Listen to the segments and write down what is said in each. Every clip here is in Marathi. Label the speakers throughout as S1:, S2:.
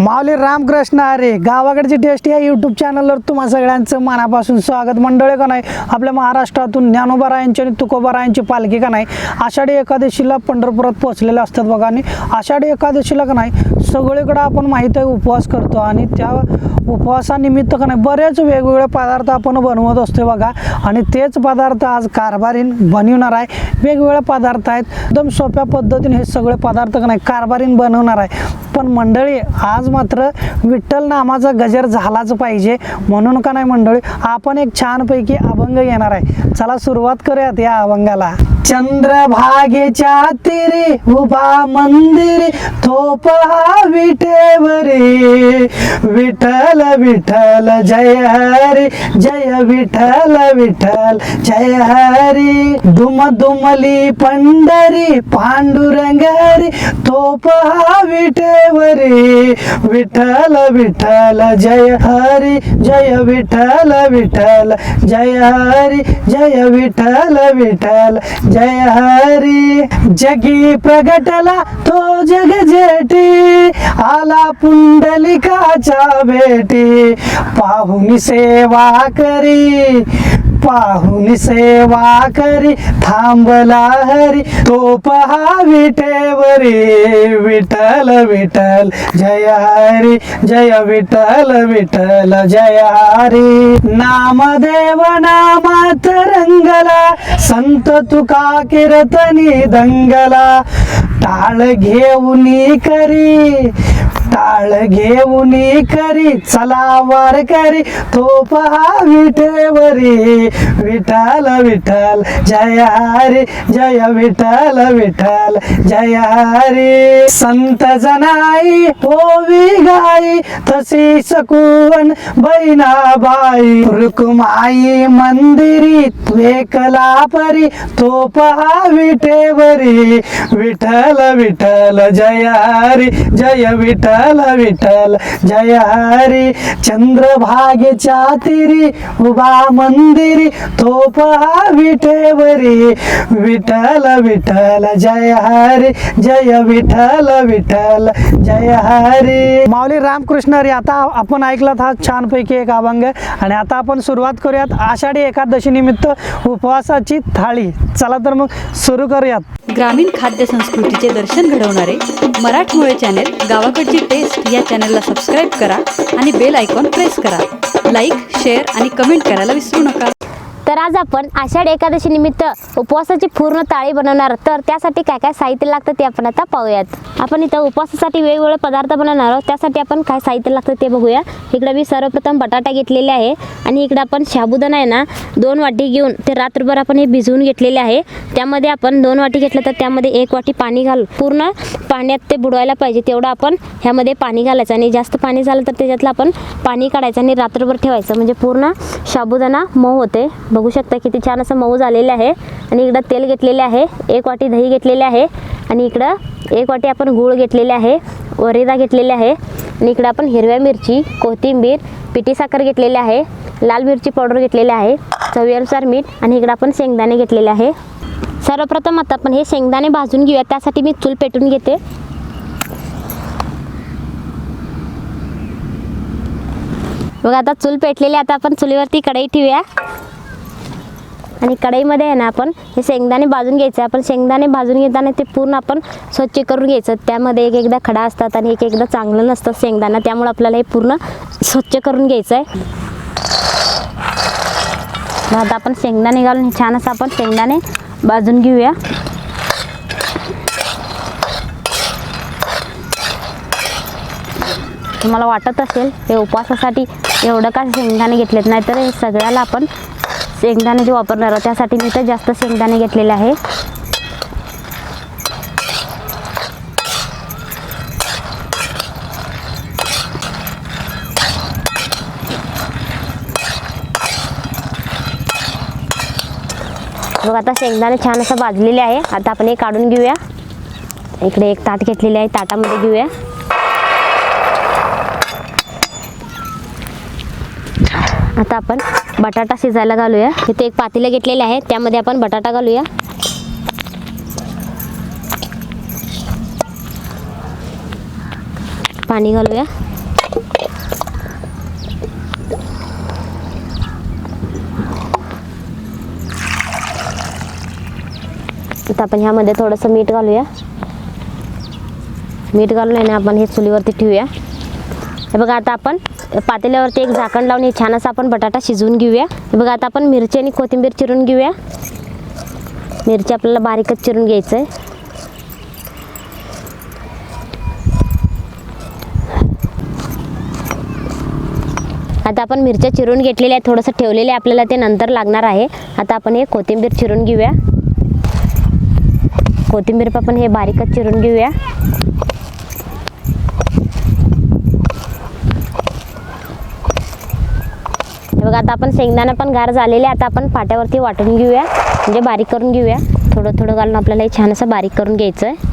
S1: माऊली रामकृष्ण अरे गावाकडची टेस्ट या यूट्यूब चॅनलवर तुम्हा सगळ्यांचं मनापासून स्वागत. मंडळ का नाही आपल्या महाराष्ट्रातून ज्ञानोबारायांची आणि तुकोबारायांची पालखी का नाही आषाढी एकादशीला पंढरपुरात पोहोचलेले असतात बघा. आणि आषाढी एकादशीला का नाही सगळीकडं आपण माहीत आहे उपवास करतो. आणि त्या उपवासानिमित्त का नाही बरेच वेगवेगळे पदार्थ आपण बनवत असतो बघा. आणि तेच पदार्थ आज कारभारीन बनवणार आहे. वेगवेगळे पदार्थ आहेत. एकदम सोप्या पद्धतीने हे सगळे पदार्थ का नाही कारभारीन बनवणार आहे. पण मंडळी आज मात्र विठ्ठल नामाचा गजर झालाच पाहिजे. म्हणून का नाही मंडळी आपण एक छानपैकी अभंग घेणार आहे. चला सुरुवात करूयात या अभंगाला. चंद्रभागेच्या तिरी उभा मंदिर थोप हा विठेवरी विठ्ठल विठ्ठल जय हरी जय विठ्ठल विठ्ठल जय हरी. दुम दुमली पंढरी पांडुरंगरी थोप हा विठेवरी विठ्ठल विठ्ठल जय हरी जय विठ्ठल विठ्ठल जय हरी जय विठ्ठल विठ्ठल जय हरी। जगी प्रगटला तो जग जेठी आला पुंडलिकाच्या भेटी पाहुनी सेवा करी। पाहुनी सेवा करी थांबला हरी तो पहा विठेवरी विठ्ठल विठ्ठल जय हरी जय विठ्ठल विठल जय हरी. नामदेव नामात रंगला संत तुका कीर्तनी दंगला. टाळ घेऊनी करी टाळ घेऊनी करी चला वार करी तो पहा विठेवरी विठाल विठाल जय हरी जय विठाल विठाल जय हरी. संत जनाई होवी गाई तशी सकुवन बैनाबाई रुक्माई मंदिरी एकला परी तो पहा विठेवरी विठल विठल जय हरी जय विठल विठ्ठल विठ्ठल जय हरी. चंद्रभागेच्या तिरी उभा मंदिरी तो पहा विठेवरी विठ्ठल विठ्ठल जय हरी. जय विठ्ठल विठ्ठल जय हरी. माऊली रामकृष्ण हरी आता आपण ऐकलात हा छानपैकी एक अभंग. आणि आता आपण सुरुवात करूयात आषाढी एकादशी निमित्त उपवासाची थाळी. चला तर मग सुरू करूयात.
S2: ग्रामीण खाद्य संस्कृतीचे दर्शन घडवणारे मराठमोळे चॅनेल गावाकडची टेस्ट या चॅनलला सबस्क्राईब करा आणि बेल आयकॉन प्रेस करा. लाईक शेअर आणि कमेंट करायला विसरू नका.
S3: तर आज आपण आषाढ एकादशी निमित्त उपवासाची पूर्ण ताळी बनवणार. तर त्यासाठी काय काय साहित्य लागतं ते आपण आता पाहूयात. आपण इथं उपवासासाठी वेगवेगळे पदार्थ बनवणार आहोत. त्यासाठी आपण काय साहित्य लागतं ते बघूया. इकडं मी सर्वप्रथम बटाटा घेतलेले आहे. आणि इकडं आपण शाबुदाना आहे ना दोन वाटी घेऊन ते रात्रभर आपण हे भिजवून घेतलेले आहे. त्यामध्ये आपण दोन वाटी घेतलं तर त्यामध्ये एक वाटी पाणी घालून पूर्ण पाण्यात ते बुडवायला पाहिजे तेवढं आपण ह्यामध्ये पाणी घालायचं. आणि जास्त पाणी झालं तर त्याच्यातलं आपण पाणी काढायचं आणि रात्रभर ठेवायचं. म्हणजे पूर्ण साबुदाणा मऊ होते. बघू शकता किती छान असं मऊ झालेलं आहे. आणि इकडं तेल घेतलेले आहे. एक वाटी दही घेतलेले आहे. आणि इकडं एक वाटी आपण गूळ घेतलेले आहे वरिदा घेतलेले आहे. आणि इकडं आपण हिरव्या मिरची कोथिंबीर पिठी साखर घेतलेली आहे लाल मिरची पावडर घेतलेली आहे चवीनुसार मीठ आणि इकडं आपण शेंगदाणे घेतलेले आहे. सर्वप्रथम आता आपण हे शेंगदाणे भाजून घेऊया त्यासाठी मी चूल पेटून घेते. बघा आता चूल पेटलेली आता आपण चुलीवरती कढई ठेवूया. आणि कढईमध्ये आहे ना आपण हे शेंगदाणे भाजून घ्यायचे. आपण शेंगदाणे भाजून घेताना ते पूर्ण आपण स्वच्छ करून घ्यायचं. त्यामध्ये एक एकदा खडा असतात आणि एक एकदा चांगलं नसतं शेंगदाणा. त्यामुळे आपल्याला हे पूर्ण स्वच्छ करून घ्यायचं आहे. आता आपण शेंगदाणे घालून छान असं आपण शेंगदाणे भाजून घेऊया. तुम्हाला वाटत असेल हे उपवासासाठी एवढं का शेंगदाणे घेतलेत? नाही तर हे सगळ्याला आपण शेंगदाणे जे वापरणार आहोत त्यासाठी मी तर जास्त शेंगदाणे घेतलेले आहे. बघ आता शेंगदाणे छान असं भाजलेले आहे. आता आपण हे काढून घेऊया. इकडे एक ताट घेतलेले आहे ताटामध्ये घेऊया. आता आपण बटाटा शिजायला घालूया. इथे एक पातेलं घेतलेले आहे त्यामध्ये आपण बटाटा घालूया. पाणी घालूया. आता आपण ह्यामध्ये थोडंसं मीठ घालूया. मीठ घालून आहे ना आपण हे चुलीवरती ठेवूया. हे बघा आता आपण पातेल्यावरती एक झाकण लावून हे छान असं आपण बटाटा शिजवून घेऊया. हे बघा आता आपण मिरची आणि कोथिंबीर चिरून घेऊया. मिरची आपल्याला बारीकच चिरून घ्यायचं आहे आता आपण मिरच्या चिरून घेतलेल्या आहेत थोडंसं ठेवलेले आहे, आपल्याला ते नंतर लागणार आहे. आता आपण हे कोथिंबीर चिरून घेऊया. कोथिंबीर पण हे बारीकच चिरून घेऊया. बघा आता आपण शेंगदाणा पण गार झालेले आहे. आता आपण पाट्यावरती वाटून घेऊया. म्हणजे बारीक करून घेऊया. थोडं थोडं घालून आपल्याला हे छान असं बारीक करून घ्यायचं आहे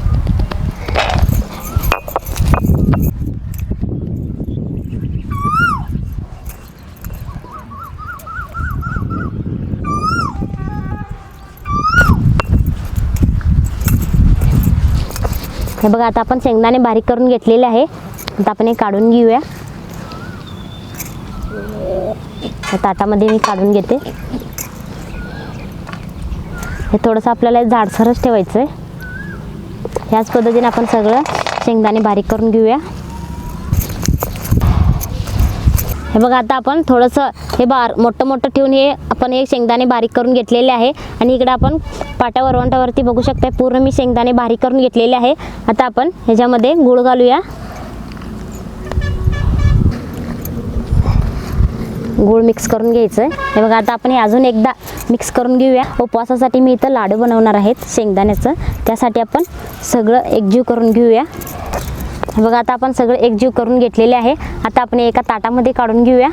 S3: हे बघा आता आपण शेंगदाणे बारीक करून घेतलेले आहे. आता आपण हे काढून घेऊया या ताटामध्ये मी काढून घेते. हे थोडंसं आपल्याला जाडसरच ठेवायचं आहे ह्याच पद्धतीने आपण सगळं शेंगदाणे बारीक करून घेऊया. हे बघा आता आपण थोडंसं हे बार मोठं मोठं ठेवून हे आपण हे शेंगदाणे बारीक करून घेतलेले आहे. आणि इकडं आपण पाट्या वरवंटावरती बघू शकता पूर्ण मी शेंगदाणे बारीक करून घेतलेले आहे. आता आपण ह्याच्यामध्ये गूळ घालूया. गूळ मिक्स करून घ्यायचं आहे हे बघा आता आपण हे अजून एकदा मिक्स करून घेऊया. उपवासासाठी मी इथं लाडू बनवणार आहेत शेंगदाण्याचं. त्यासाठी आपण सगळं एकजीव करून घेऊया. हे बघा आता आपण सगळं एकजीव करून घेतलेले आहे. आता आपण एका ताटामध्ये काढून घेऊया.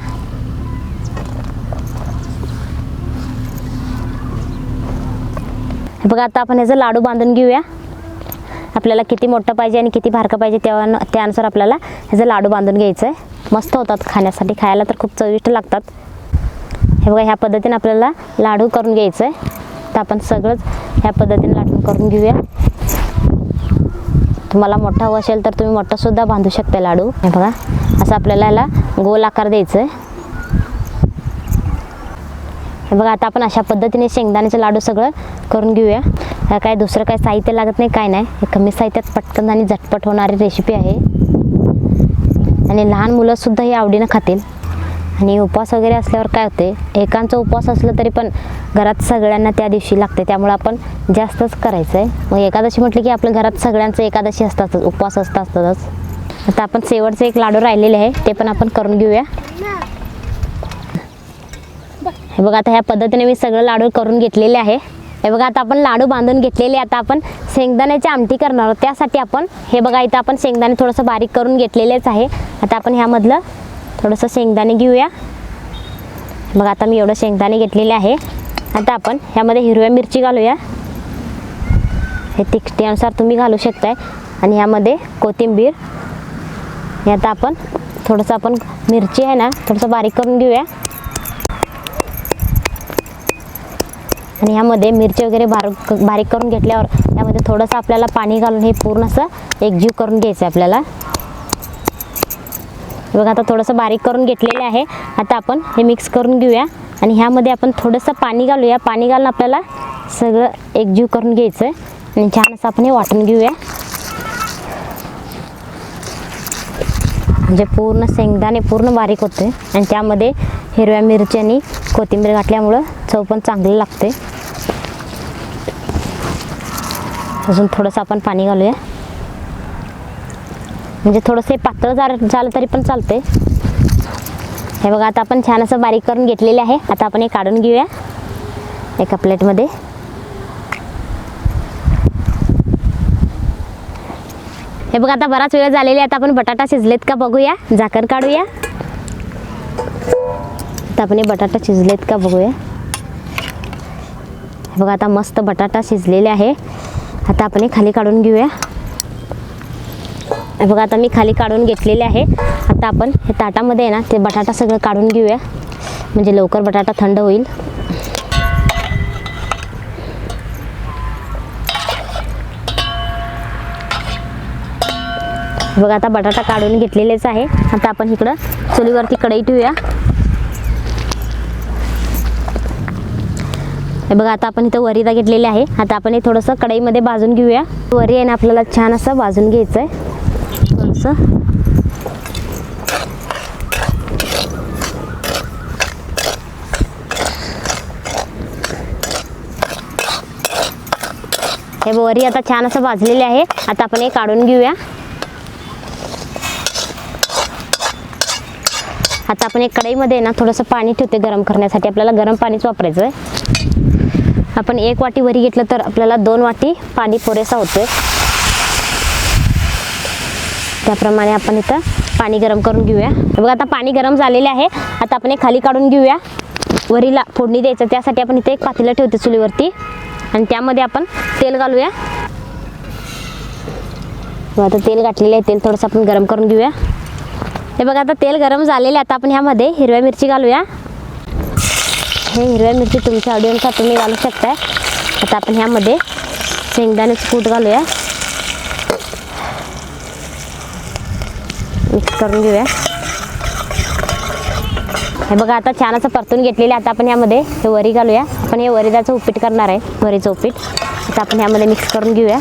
S3: बघा आता आपण ह्याचं लाडू बांधून घेऊया. आपल्याला किती मोठं पाहिजे आणि किती भारकं पाहिजे त्यानुसार आपल्याला ह्याचं लाडू बांधून घ्यायचं आहे मस्त होतात खाण्यासाठी. खायला तर खूप चविष्ट लागतात. हे बघा ह्या पद्धतीने आपल्याला लाडू करून घ्यायचं आहे तर आपण सगळंच ह्या पद्धतीने लाटून करून घेऊया. तुम्हाला मोठा हवं असेल तर तुम्ही मोठासुद्धा बांधू शकता लाडू. हे बघा असं आपल्याला याला गोल आकार द्यायचं आहे हे बघा आता आपण अशा पद्धतीने शेंगदाण्याचे लाडू सगळं करून घेऊया. काय दुसरं काय साहित्य लागत नाही काय नाही. हे कमी साहित्यात पटकन आणि झटपट होणारी रेसिपी आहे. आणि लहान मुलंसुद्धा हे आवडीनं खातील. आणि उपवास वगैरे असल्यावर काय होते एकांचा उपवास असलं तरी पण घरात सगळ्यांना त्या दिवशी लागते. त्यामुळे आपण जास्तच करायचं आहे मग एकादशी म्हटलं की आपल्या घरात सगळ्यांचं एकादशी असतातच उपवास असता असतातच. आता आपण शेवटचं एक लाडू राहिलेले आहे ते पण आपण करून घेऊया. हे बघा आता ह्या पद्धतीने मी सगळं लाडू करून घेतलेले आहे. हे बघा आता आपण लाडू बांधून घेतलेले आता आपण शेंगदाण्याची आमटी करणार आहोत. त्यासाठी आपण हे बघा इथं आपण शेंगदाणे थोडंसं बारीक करून घेतलेलेच आहे. आता आपण ह्यामधलं थोडंसं शेंगदाणे घेऊया. बघा आता मी एवढं शेंगदाणे घेतलेले आहे. आता आपण ह्यामध्ये हिरव्या मिरची घालूया. हे तिखटीनुसार तुम्ही घालू शकताय. आणि ह्यामध्ये कोथिंबीर. हे आता आपण थोडंसं आपण मिरची आहे ना थोडंसं बारीक करून घेऊया. आणि ह्यामध्ये मिरची वगैरे बारीक बारीक करून घेतल्यावर त्यामध्ये थोडंसं आपल्याला पाणी घालून हे पूर्ण असं एकजीव करून घ्यायचं आहे आपल्याला. बघा आता थोडंसं बारीक करून घेतलेले आहे. आता आपण हे मिक्स करून घेऊया आणि ह्यामध्ये आपण थोडंसं पाणी घालूया. पाणी घालून आपल्याला सगळं एकजीव करून घ्यायचं आहे. आणि छान असं आपण हे वाटून घेऊया. म्हणजे पूर्ण शेंगदाणे पूर्ण बारीक होते. आणि त्यामध्ये हिरव्या मिरची आणि कोथिंबीर घातल्यामुळं चव पण चांगली लागते. अजून थोडंसं आपण पाणी घालूया. म्हणजे थोडंसं हे पातळ झालं तरी पण चालते हे बघा आता आपण छान असं बारीक करून घेतलेले आहे. आता आपण हे काढून घेऊया. एका प्लेटमध्ये हे बघा आता बराच वेळ झालेला आहे आता आपण बटाटा शिजलेत का बघूया? झाकण काढूया. आता आपण हे बटाटा शिजलेत का बघूया. हे बघा आता मस्त बटाटा शिजलेले आहे. आता आपण हे खाली काढून घेऊया. हे बघा आता मी खाली काढून घेतलेले आहे. आता आपण हे ताटामध्ये आहे ना ते बटाटा सगळं काढून घेऊया. म्हणजे लवकर बटाटा थंड होईल. बघा आता बटाटा काढून घेतलेलेच आहे. आता आपण इकडं चुलीवरती कढई ठेवूया. हे बघा आता आपण इथं वरीदा घेतलेली आहे. आता आपण हे थोडंसं कढईमध्ये भाजून घेऊया. वरी आहे ना आपल्याला छान असं भाजून घ्यायचं आहे थोडंसं. हे वरी आता छान असं भाजलेले आहे. आता आपण हे काढून घेऊया. आता आपण एक कढईमध्ये ना थोडंसं पाणी ठेवते गरम करण्यासाठी. आपल्याला गरम पाणीच वापरायचं आहे आपण एक वाटी वरी घेतलं तर आपल्याला दोन वाटी पाणी पुरेसा होतोय. त्याप्रमाणे आपण इथं पाणी गरम करून घेऊया. बघा आता पाणी गरम झालेले आहे. आता आपण हे खाली काढून घेऊया. वरीला फोडणी द्यायचं त्यासाठी आपण इथे एक पातेलं ठेवते चुलीवरती. आणि त्यामध्ये आपण तेल घालूया. आता तेल घातलेलं आहे. तेल थोडंसं आपण गरम करून घेऊया. हे बघा आता तेल गरम झालेले आता आपण ह्यामध्ये हिरव्या मिरची घालूया. हे हिरव्या मिरची तुमच्या आवडीनुसार तुम्ही घालू शकताय. आता आपण ह्यामध्ये शेंगदाण्याचं कूट घालूया. मिक्स करून घेऊया. हे बघा आता छान असं परतून घेतलेले आता आपण ह्यामध्ये हे वरी घालूया. आपण हे वरीदाचं उपीट करणार आहे. वरीचं उपीट. आता आपण ह्यामध्ये मिक्स करून घेऊया.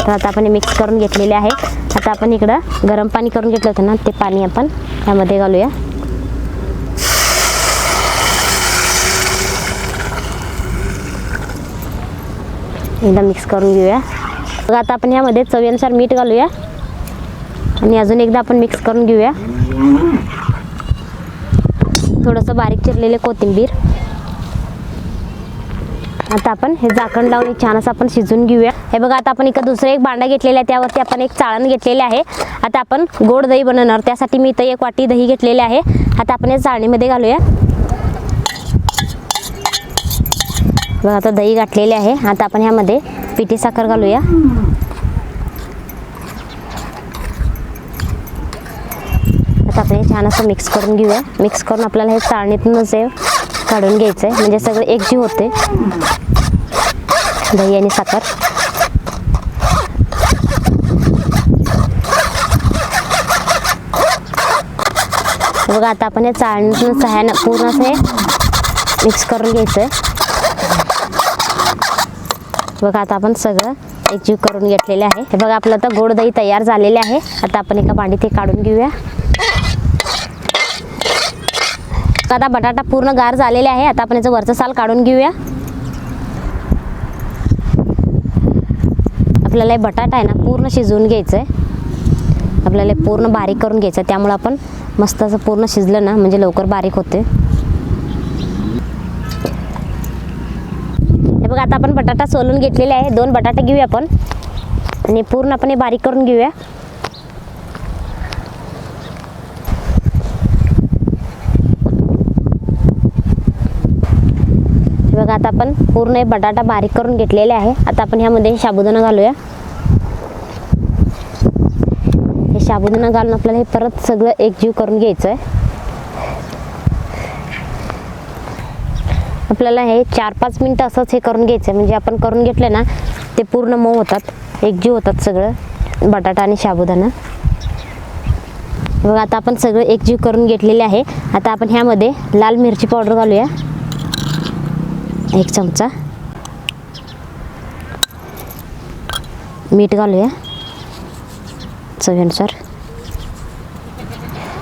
S3: तर आता आपण हे मिक्स करून घेतलेले आहे. आता आपण इकडं गरम पाणी करून घेतलं होतं ना ते पाणी आपण त्यामध्ये घालूया. एकदा मिक्स करून घेऊया. बघा आता आपण यामध्ये चवीनुसार मीठ घालूया. आणि अजून एकदा आपण मिक्स करून घेऊया. थोडंसं बारीक चिरलेले कोथिंबीर. आता आपण हे झाकण लावून एक छान असं आपण शिजून घेऊया. हे बघा आता आपण इकडं दुसरं एक भांडा घेतलेला आहे. त्यावरती आपण एक चाळण घेतलेले आहे. आता आपण गोड दही बनवणार. त्यासाठी मी इथं एक वाटी दही घेतलेले आहे. आता आपण या चाळणीमध्ये घालूया. बघा आता दही गाठलेले आहे. आता आपण ह्यामध्ये पिठी साखर घालूया. आता आपण हे छान असं मिक्स करून घेऊया. मिक्स करून आपल्याला हे चाळणीतूनच आहे. काढून घ्यायचं आहे म्हणजे सगळं एकजीव होते. दही आणि साखर. बघा आता आपण हे चाळणीतून सहाय्यानं पूर्ण असं हे मिक्स करून घ्यायचं आहे बघा आता आपण सगळं एकजीव करून घेतलेले आहे. हे बघा आपलं आता गोड दही तयार झालेले आहे. आता आपण एका भांडीत हे काढून घेऊया. आता बटाटा पूर्ण गार झालेले आहे. आता आपण याचं वरचं साल काढून घेऊया. आपल्याला हे बटाटा आहे ना पूर्ण शिजवून घ्यायचं आहे आपल्याला हे पूर्ण बारीक करून घ्यायचं आहे त्यामुळं आपण मस्त असं पूर्ण शिजलं ना म्हणजे लवकर बारीक होते हे बघा आता आपण बटाटा सोलून घेतलेले आहे. दोन बटाटे घेऊया आपण. आणि पूर्ण आपण हे बारीक करून घेऊया. आता आपण पूर्ण बटाटा बारीक करून घेतलेले आहे. आता आपण ह्यामध्ये साबुदाणा घालूया. हे साबुदाणा घालून आपल्याला हे परत सगळं एकजीव करून घ्यायचं आहे आपल्याला हे चार पाच मिनटं असंच हे करून घ्यायचं आहे म्हणजे आपण करून घेतलं ना ते पूर्ण मऊ होतात. एकजीव होतात सगळं बटाटा आणि साबुदाणा. बघा आता आपण सगळं एकजीव करून घेतलेले आहे. आता आपण ह्यामध्ये लाल मिरची पावडर घालूया. एक चमचा. मीठ घालूया. चवीनुसार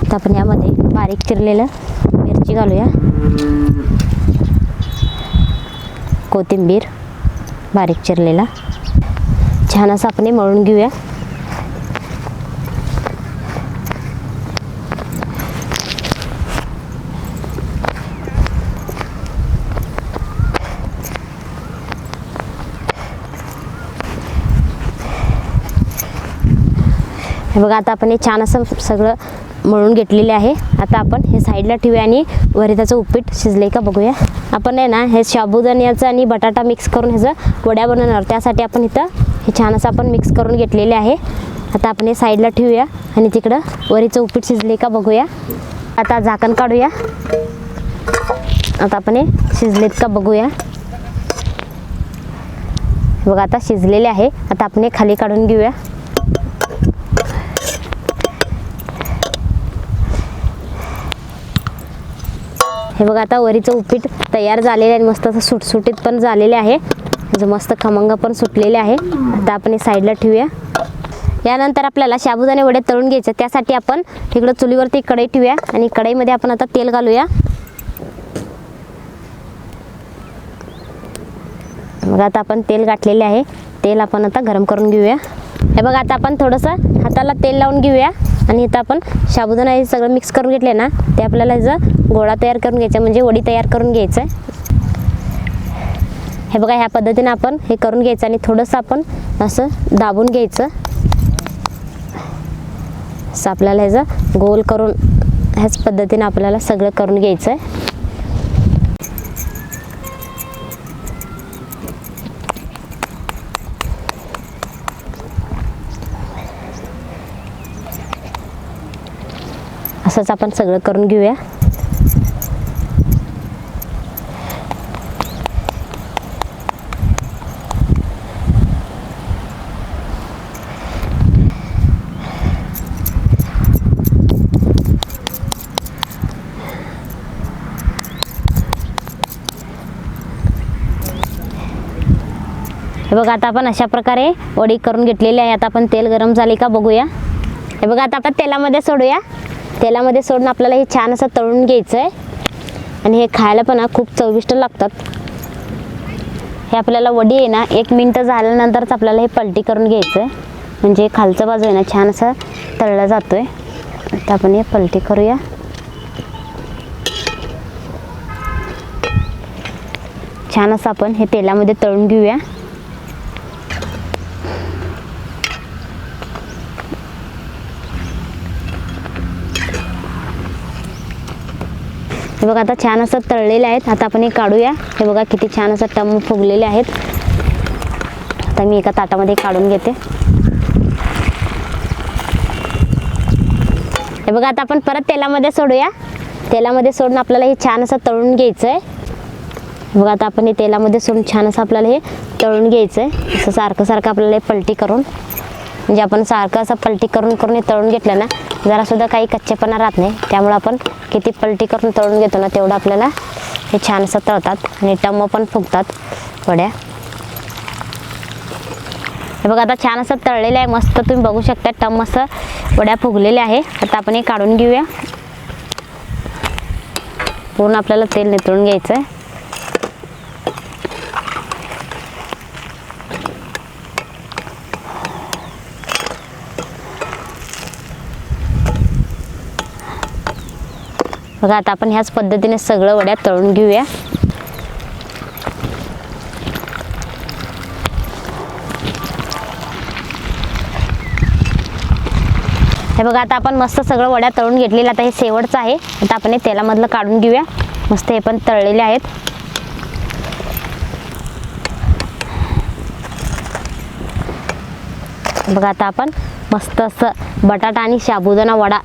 S3: तर आपण यामध्ये बारीक चिरलेलं मिरची घालूया. कोथिंबीर बारीक चिरलेला. छान असं आपण मळून घेऊया. हे बघा आता आपण हे छान असं सगळं मळून घेतलेले आहे. आता आपण हे साईडला ठेवूया आणि वरी त्याचं उपीट शिजले का बघूया. आपण आहे ना हे शाबुदाण्याचं आणि बटाटा मिक्स करून ह्याचं वड्या बनवणार. त्यासाठी आपण इथं हे छान असं आपण मिक्स करून घेतलेले आहे. आता आपण हे साईडला ठेवूया आणि तिकडं वरीचं उपीट शिजले का बघूया. आता झाकण काढूया. आता आपण हे शिजलेत का बघूया. बघा आता शिजलेले आहे. आता आपण हे खाली काढून घेऊया. हे बघा आता वरीचं उपीट तयार झालेलं आहे मस्त असं सुटसुटीत पण झालेले आहे. त्याचं मस्त खमंग पण सुटलेले आहे. आता आपण हे साईडला ठेवूया. यानंतर आपल्याला साबुदाणे वडे तळून घ्यायचे त्यासाठी आपण तिकडं चुलीवरती कढई ठेवूया आणि कढईमध्ये आपण आता तेल घालूया. मग आता आपण तेल गाठलेले आहे. तेल आपण आता गरम करून घेऊया. हे बघा आता आपण थोडंसं हाताला तेल लावून घेऊया. आणि इथं आपण साबुदाणा हे सगळं मिक्स करून घेतले ना ते आपल्याला ह्याचं गोळा तयार करून घ्यायचा म्हणजे वडी तयार करून घ्यायचं आहे. हे बघा ह्या पद्धतीने आपण हे करून घ्यायचं आणि थोडंसं आपण असं दाबून घ्यायचं. असं आपल्याला ह्याचं गोल करून ह्याच पद्धतीने आपल्याला सगळं करून घ्यायचं आहे. असंच आपण सगळं करून घेऊया. हे बघा आता आपण अशा प्रकारे वडी करून घेतलेली आहे. आता आपण तेल गरम झाले का बघूया. हे बघा आता आपण तेलामध्ये सोडूया. तेलामध्ये सोडून आपल्याला हे छान असं तळून घ्यायचं आहे आणि हे खायला पण खूप चविष्ट लागतात. हे आपल्याला वडी आहे ना एक मिनटं झाल्यानंतरच आपल्याला हे पलटी करून घ्यायचं आहे म्हणजे खालचं बाजू आहे ना छान असं तळला जातो आहे तर आपण हे पलटी करूया. छान असं आपण हे तेलामध्ये तळून घेऊया. हे बघा आता छान असं तळलेले आहेत. आता आपण हे काढूया. हे बघा किती छान असं टम फुगलेले आहेत. आता मी एका ताटामध्ये काढून घेते. हे बघा आता आपण परत तेलामध्ये सोडूया. तेलामध्ये सोडून आपल्याला हे छान असं तळून घ्यायचं आहे बघा आता आपण हे तेलामध्ये सोडून छान असं आपल्याला हे तळून घ्यायचं आहे असं सारखं सारखं आपल्याला हे पलटी करून. म्हणजे आपण सारखं असं पलटी करून करून तळून घेतलं ना जरासुद्धा काही कच्चेपणा राहत नाही. त्यामुळं आपण किती पलटी करून तळून घेतो ना तेवढं आपल्याला हे छान असं तळतात आणि टम्म पण फुगतात. वड्या. हे बघा आता छान असं तळलेलं आहे मस्त तुम्ही बघू शकता टम असं वड्या फुगलेल्या आहे. आता आपण हे काढून घेऊया. पूर्ण आपल्याला तेल नितळून घ्यायचं आहे बघा आता आपण ह्याच पद्धतीने सगळं वड्या तळून घेऊया. हे बघा आता आपण मस्त सगळं वड्या तळून घेतलेलं आता हे शेवटचं आहे. आता आपण हे तेलामधलं काढून घेऊया. मस्त हे पण तळलेले आहेत. बघा आता आपण मस्त असं बटाटा आणि साबुदाणा वडा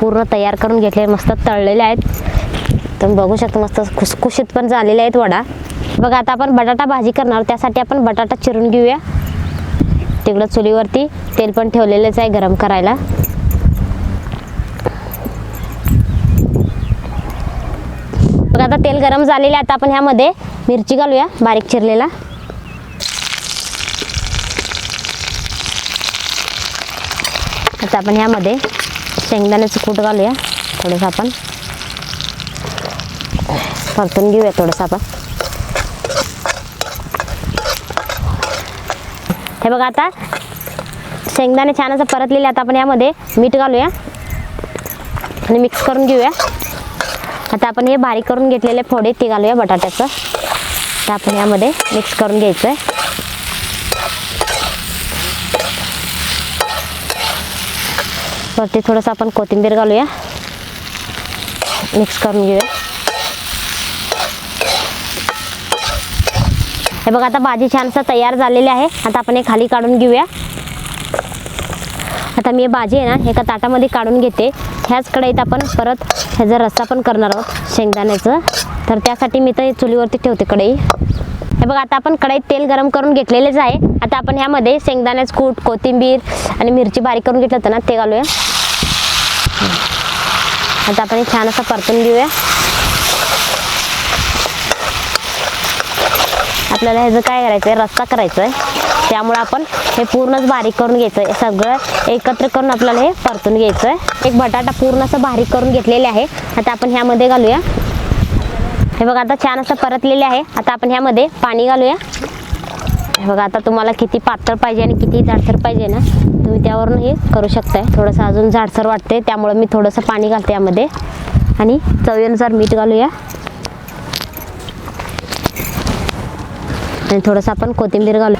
S3: पूर्ण तयार करून घेतले मस्त तळलेले आहेत. तुम्ही बघू शकता मस्त खुसखुशीत पण झालेले आहेत वडा. बघा आता आपण बटाटा भाजी करणार त्यासाठी आपण बटाटा चिरून घेऊया. तिकडं चुलीवरती तेल पण ठेवलेलंच आहे गरम करायला. बघा आता तेल गरम झालेले आहे आता आपण ह्यामध्ये मिरची घालूया बारीक चिरलेला. आता आपण ह्यामध्ये शेंगदाण्याचं कूट घालूया थोडंसं आपण. परतून घेऊया थोडंसं आपण. हे बघा आता शेंगदाणे छान असं परतलेले आता आपण यामध्ये मीठ घालूया. आणि मिक्स करून घेऊया. आता आपण हे बारीक करून घेतलेले फोडे ते घालूया बटाट्याचं. तर आपण यामध्ये मिक्स करून घ्यायचं आहे वरती थोडंसं आपण कोथिंबीर घालूया. मिक्स करून घेऊया. हे बघा आता भाजी छानसं तयार झालेली आहे. आता आपण हे खाली काढून घेऊया. आता मी भाजी आहे ना एका ताटामध्ये काढून घेते. ह्याच कढईत आपण परत ह्याचा रस्सा पण करणार आहोत शेंगदाण्याचं तर त्यासाठी मी तर हे चुलीवरती ठेवते कढई. हे बघा आता आपण कढईत तेल गरम करून घेतलेलेच आहे. आता आपण ह्यामध्ये शेंगदाण्याचं कूट कोथिंबीर आणि मिरची बारीक करून घेतलं होतं ना ते घालूया. आता आपण छान असं परतून घेऊया. आपल्याला ह्याचं काय करायचं आहे रस्ता करायचा आहे त्यामुळे आपण हे पूर्णच बारीक करून घ्यायचं आहे सगळं एकत्र करून आपल्याला हे परतून घ्यायचं आहे एक बटाटा पूर्ण असं बारीक करून घेतलेले आहे. आता आपण ह्यामध्ये घालूया. हे बघा आता छान असं परतलेले आहे. आता आपण ह्यामध्ये पाणी घालूया. हे बघा आता तुम्हाला किती पातळ पाहिजे आणि किती जाडसर पाहिजे ना तुम्ही त्यावरून हे करू शकताय. थोडंसं अजून जाडसर वाटते त्यामुळे मी थोडंसं पाणी घालते यामध्ये. आणि चवीनुसार मीठ घालूया. आणि थोडंसं आपण कोथिंबीर घालू.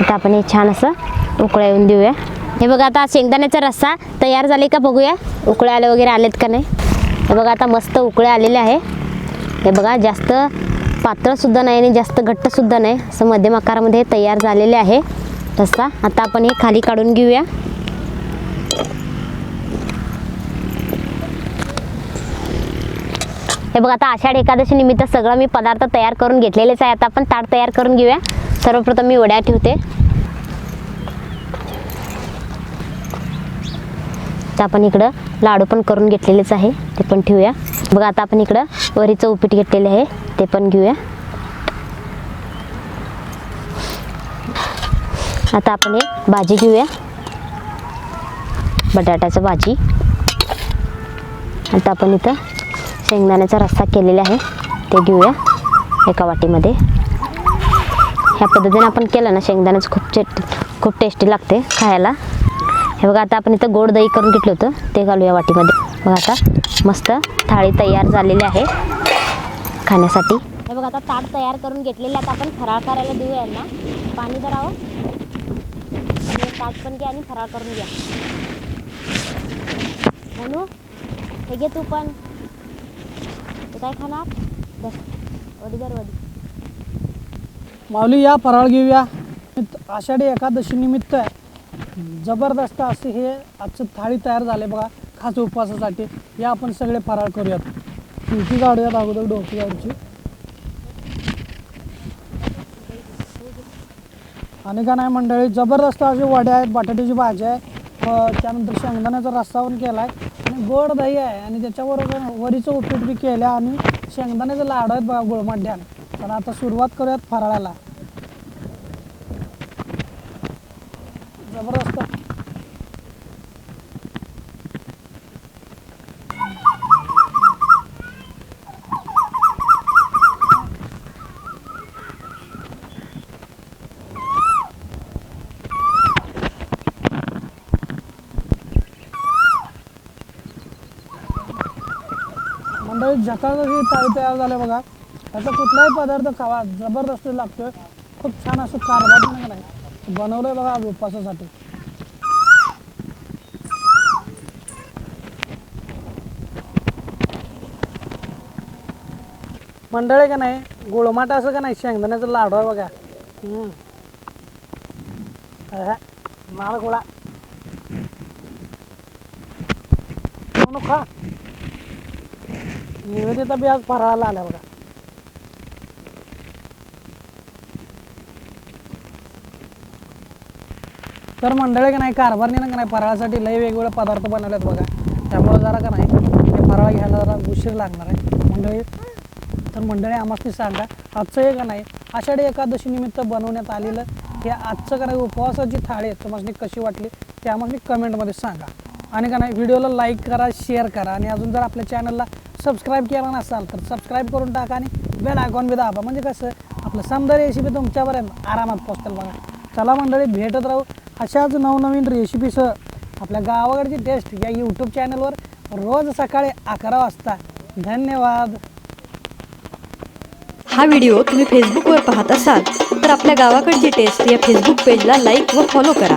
S3: आता आपण हे छान असं उकळ्या येऊन देऊया. हे बघा आता शेंगदाण्याचा रस्सा तयार झाले का बघूया. उकळ्या आले वगैरे आलेत का नाही. हे बघा आता मस्त उकळे आलेले आहे. हे बघा जास्त पातळसुद्धा नाही आणि जास्त घट्टसुद्धा नाही. असं मध्यम आकारामध्ये तयार झालेले आहे. रस्सा आता आपण हे खाली काढून घेऊया. हे बघा आता आषाढ एकादशी निमित्त सगळं मी पदार्थ तयार करून घेतलेलेच आहे. आता आपण ताट तयार करून घेऊया. सर्वप्रथम मी वड्या ठेवते. आपण इकडं लाडू पण करून घेतलेलेच आहे ते पण ठेवूया. बघा आता आपण इकडं वरीचं उपीट घेतलेले आहे ते पण घेऊया. आता आपण हे भाजी घेऊया. बटाट्याचं भाजी. आता आपण इथं शेंगदाण्याचा रस्सा केलेला आहे ते घेऊया एका वाटीमध्ये. ह्या पद्धतीने आपण केलं ना शेंगदाण्याचं खूप चे खूप टेस्टी लागते खायला. हे बघा आता आपण इथं गोड दही करून घेतलं होतं. ते घालूया वाटीमध्ये. बघा आता मस्त थाळी तयार झालेली आहे खाण्यासाठी. हे बघा आता ताट तयार करून घेतलेले आता आपण फराळ करायला देऊया यांना. पाणी धरावं हो. ताट पण घ्या आणि फराळ करून घ्या. म्हणू हे घे तू पण. तू काय खाणार? धर. वडी दर वडी.
S1: माऊली या फराळ घेऊया. आषाढी एकादशी निमित्त जबरदस्त असे हे आजचं थाळी तयार झाले बघा खास उपवासासाठी. या आपण सगळे फराळ करूयात. तुळशी काढूयात अगोदर डोकी काढूची आणि का नाही मंडळी जबरदस्त असे वडे आहेत बटाट्याची भाजी आहे. त्यानंतर शेंगदाण्याचा रस्सा पण केला आहे आणि गोड दही आहे. आणि त्याच्याबरोबर वरीचं उपीट बी केलं आणि शेंगदाण्याचं लाडू आहेत बघा गुळमड्याने. तर आता सुरुवात करूयात फराळाला जबरदस्त मंडळी जकाजकी चाळी तयार झाले बघा. त्याचा कुठलाही पदार्थ खावा जबरदस्त लागतोय. खूप छान असं कारभार नाही बनवलंय बघा उपासासाठी. उपवासासाठी मंडळी का नाही? गुळमाट असं का नाही? शेंगदाण्याचं लाडू आहे बघा. हम्म. माळ गोळा. खा. निवेदिता बी आज फराळाला आल्या बघा. तर मंडळी का नाही कारभारने का नाही फराळासाठी लय वेगवेगळे पदार्थ बनवलेत बघा. त्यामुळे जरा का नाही हे फराळ घ्यायला जरा उशीर लागणार आहे. मंडळी तर मंडळी आम्हाला सांगा आजचं हे का नाही आषाढी एकादशी निमित्त बनवण्यात आलेलं हे आजचं का नाही उपवासाची थाळी आहे तुम्हाला कशी वाटली ते आम्हाला कमेंटमध्ये सांगा. आणि का नाही व्हिडिओला लाईक करा शेअर करा आणि अजून जर आपल्या चॅनलला सबस्क्राईब केला नसाल तर सबस्क्राईब करून टाका आणि बेल आयकॉन बी दाबा. म्हणजे कसं आपलं समजा रेसिपी तुमच्यापर्यंत आरामात पोचतील बघा. चला मंडळी भेटत राहू अशाच नवनवीन रेसिपीसह आपल्या गावाकडची टेस्ट या यूट्यूब चॅनलवर रोज सकाळी अकरा वाजता. धन्यवाद.
S2: हा व्हिडिओ तुम्ही फेसबुकवर पाहत असाल तर आपल्या गावाकडची टेस्ट या फेसबुक पेजला लाईक व फॉलो करा.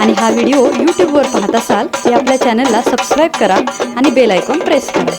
S2: आणि हा व्हिडिओ यूट्यूबवर पाहत असाल तर आपल्या चॅनलला सबस्क्राईब करा आणि बेल आयकॉन प्रेस करा.